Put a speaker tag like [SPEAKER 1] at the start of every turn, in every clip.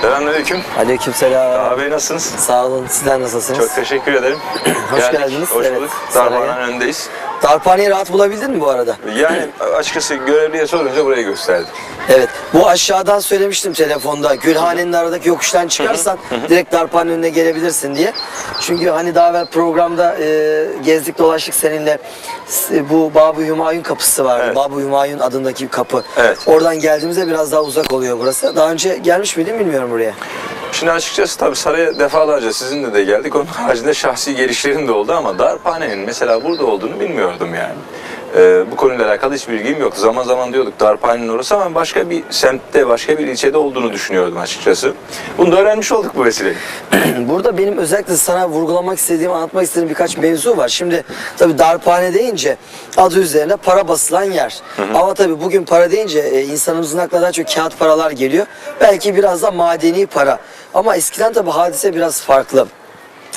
[SPEAKER 1] Selamünaleyküm.
[SPEAKER 2] Aleykümselam.
[SPEAKER 1] Abi nasılsınız?
[SPEAKER 2] Sağ olun. Sizler nasılsınız?
[SPEAKER 1] Çok teşekkür ederim.
[SPEAKER 2] Hoş
[SPEAKER 1] Geldik,
[SPEAKER 2] geldiniz.
[SPEAKER 1] Hoş
[SPEAKER 2] Evet,
[SPEAKER 1] bulduk.
[SPEAKER 2] saraya.
[SPEAKER 1] Darphane'nin önündeyiz.
[SPEAKER 2] Darphaneyi rahat bulabildin mi bu arada?
[SPEAKER 1] Yani açıkçası görevliye sorunca burayı gösterdi.
[SPEAKER 2] Evet. Bu aşağıdan söylemiştim telefonda. Gülhane'nin aradaki yokuştan çıkarsan direkt Darphane önüne gelebilirsin diye. Çünkü hani daha evvel programda e, gezdik dolaştık seninle. S- Bu Babu Hümayun kapısı vardı.
[SPEAKER 1] Evet.
[SPEAKER 2] Babu Hümayun adındaki kapı.
[SPEAKER 1] Evet.
[SPEAKER 2] Oradan geldiğimizde biraz daha uzak oluyor burası. Daha önce gelmiş miydin bilmiyorum buraya.
[SPEAKER 1] Şimdi açıkçası tabii saraya defalarca sizinle de geldik. Onun haricinde şahsi gelişlerim de oldu ama Darphane'nin mesela burada olduğunu bilmiyordum yani. Ee, bu konuyla alakalı hiç bilgim yoktu. Zaman zaman diyorduk Darphane'nin orası ama başka bir semtte, başka bir ilçede olduğunu düşünüyordum açıkçası. Bunu da öğrenmiş olduk bu vesileyle.
[SPEAKER 2] Burada benim özellikle sana vurgulamak istediğim, anlatmak istediğim birkaç mevzu var. Şimdi tabii darphane deyince adı üzerine para basılan yer. Ama tabii bugün para deyince e, insanımızın aklına daha çok kağıt paralar geliyor. Belki biraz da madeni para. Ama eskiden tabii hadise biraz farklı.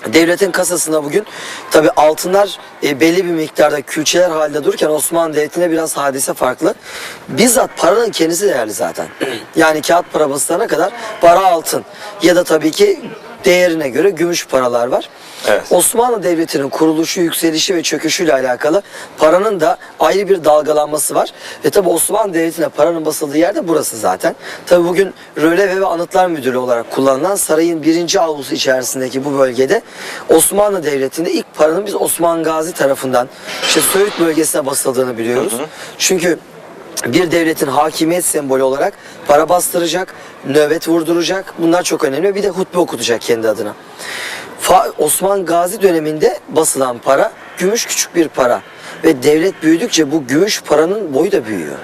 [SPEAKER 2] Devletin kasasında bugün tabi altınlar e, belli bir miktarda külçeler halinde dururken Osmanlı Devleti'nde biraz hadise farklı. Bizzat paranın kendisi değerli zaten. Yani kağıt para basılana kadar para altın ya da tabii ki değerine göre gümüş paralar var.
[SPEAKER 1] Evet.
[SPEAKER 2] Osmanlı Devleti'nin kuruluşu, yükselişi ve çöküşüyle alakalı paranın da ayrı bir dalgalanması var. Ve tabi Osmanlı Devleti'ne paranın basıldığı yer de burası zaten. Tabi bugün Röleve ve Anıtlar Müdürlüğü olarak kullanılan sarayın birinci avlusu içerisindeki bu bölgede Osmanlı Devleti'nde ilk paranın biz Osman Gazi tarafından işte Söğüt bölgesine basıldığını biliyoruz. Çünkü bir devletin hakimiyet sembolü olarak para bastıracak, nöbet vurduracak. Bunlar çok önemli. Bir de hutbe okutacak kendi adına. Fa- Osman Gazi döneminde basılan para gümüş küçük bir para. Ve devlet büyüdükçe bu gümüş paranın boyu da büyüyor.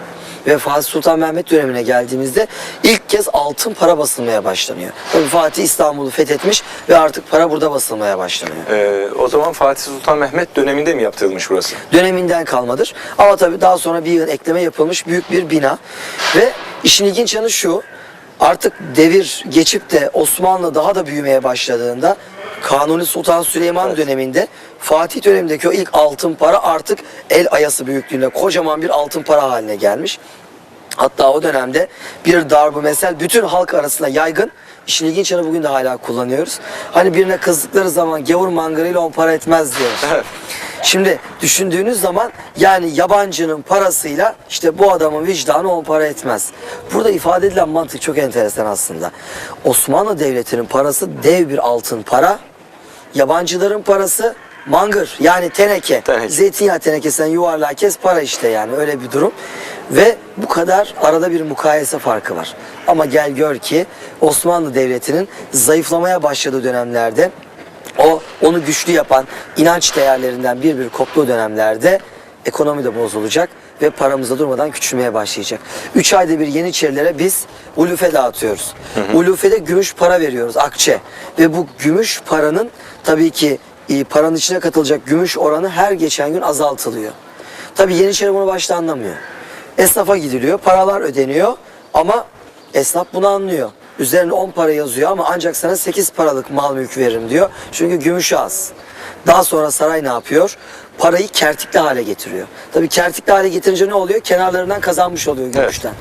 [SPEAKER 2] Ve Fatih Sultan Mehmet dönemine geldiğimizde ilk kez altın para basılmaya başlanıyor. Tabii Fatih İstanbul'u fethetmiş ve artık para burada basılmaya başlanıyor.
[SPEAKER 1] Ee, o zaman Fatih Sultan Mehmet döneminde mi yaptırılmış burası?
[SPEAKER 2] döneminden kalmadır. Ama tabii daha sonra bir yıl ekleme yapılmış büyük bir bina. Ve işin ilginç yanı şu. Artık devir geçip de Osmanlı daha da büyümeye başladığında Kanuni Sultan Süleyman döneminde Fatih dönemindeki o ilk altın para artık el ayası büyüklüğünde kocaman bir altın para haline gelmiş. Hatta o dönemde bir darbu mesel bütün halk arasında yaygın. İşin ilginç yanı bugün de hala kullanıyoruz. Hani birine kızdıkları zaman gavur mangırıyla on para etmez diyoruz.
[SPEAKER 1] Evet.
[SPEAKER 2] Şimdi düşündüğünüz zaman yani yabancının parasıyla işte bu adamın vicdanı on para etmez. Burada ifade edilen mantık çok enteresan aslında. Osmanlı Devleti'nin parası dev bir altın para. Yabancıların parası mangır yani teneke.
[SPEAKER 1] Teneke.
[SPEAKER 2] Zeytinyağı tenekesinden yuvarlağı kes para işte yani öyle bir durum. Ve bu kadar arada bir mukayese farkı var. Ama gel gör ki Osmanlı Devleti'nin zayıflamaya başladığı dönemlerde o onu güçlü yapan inanç değerlerinden bir bir koptuğu dönemlerde ekonomi de bozulacak ve paramız da durmadan küçülmeye başlayacak. Üç ayda bir Yeniçerilere biz ulufe dağıtıyoruz. Ulufede gümüş para veriyoruz akçe. Ve bu gümüş paranın tabii ki e, paranın içine katılacak gümüş oranı her geçen gün azaltılıyor. Tabii Yeniçeri bunu başta anlamıyor. Esnafa gidiliyor, paralar ödeniyor ama esnaf bunu anlıyor. Üzerine 10 para yazıyor ama ancak sana 8 paralık mal mülk veririm diyor. Çünkü gümüşü az. Daha sonra saray ne yapıyor? Parayı kertikli hale getiriyor. Tabii kertikli hale getirince ne oluyor? Kenarlarından kazanmış oluyor gümüşten.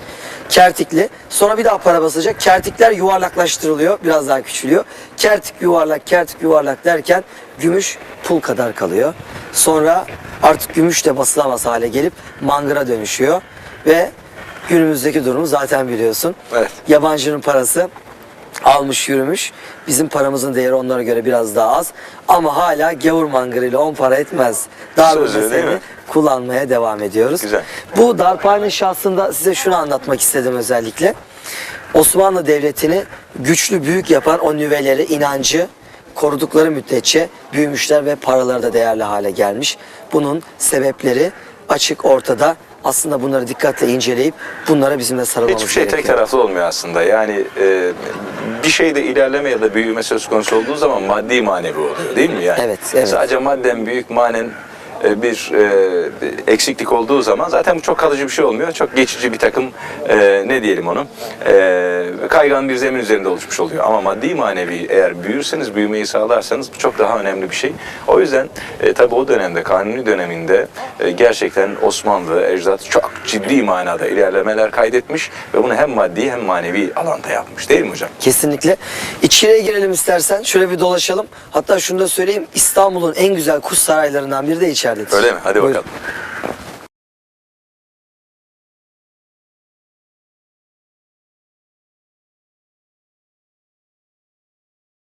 [SPEAKER 2] Kertikli. Sonra bir daha para basacak. Kertikler yuvarlaklaştırılıyor. Biraz daha küçülüyor. Kertik yuvarlak, kertik yuvarlak derken gümüş pul kadar kalıyor. Sonra artık gümüş de basılamaz hale gelip mangıra dönüşüyor. Ve günümüzdeki durumu zaten biliyorsun.
[SPEAKER 1] Evet.
[SPEAKER 2] Yabancının parası almış yürümüş. Bizim paramızın değeri onlara göre biraz daha az. Ama hala gavur mangırıyla 10 para etmez.
[SPEAKER 1] Mi?
[SPEAKER 2] kullanmaya devam ediyoruz.
[SPEAKER 1] Güzel.
[SPEAKER 2] Bu darphane şahsında size şunu anlatmak istedim özellikle. Osmanlı Devleti'ni güçlü büyük yapan o nüveleri, inancı korudukları müddetçe büyümüşler ve paraları da değerli hale gelmiş. Bunun sebepleri açık ortada. Aslında bunları dikkatle inceleyip bunlara bizim de sarılmamız
[SPEAKER 1] Hiçbir şey
[SPEAKER 2] gerekiyor.
[SPEAKER 1] tek taraflı olmuyor aslında. Yani e, bir şeyde ilerleme ya da büyüme söz konusu olduğu zaman maddi manevi oluyor değil mi? Yani
[SPEAKER 2] Evet, evet.
[SPEAKER 1] Sadece madden büyük manen e, bir e, eksiklik olduğu zaman zaten bu çok kalıcı bir şey olmuyor. Çok geçici bir takım e, ne diyelim onu kaygan bir zemin üzerinde oluşmuş oluyor. Ama maddi manevi eğer büyürseniz, büyümeyi sağlarsanız bu çok daha önemli bir şey. O yüzden tabii o dönemde, kanuni döneminde gerçekten Osmanlı, ecdat çok ciddi manada ilerlemeler kaydetmiş ve bunu hem maddi hem manevi alanda yapmış değil mi hocam?
[SPEAKER 2] Kesinlikle. İçeriye girelim istersen. Şöyle bir dolaşalım. Hatta şunu da söyleyeyim. İstanbul'un en güzel kuş saraylarından biri de içeridedir.
[SPEAKER 1] Öyle mi? Hadi
[SPEAKER 2] Buyurun.
[SPEAKER 1] bakalım.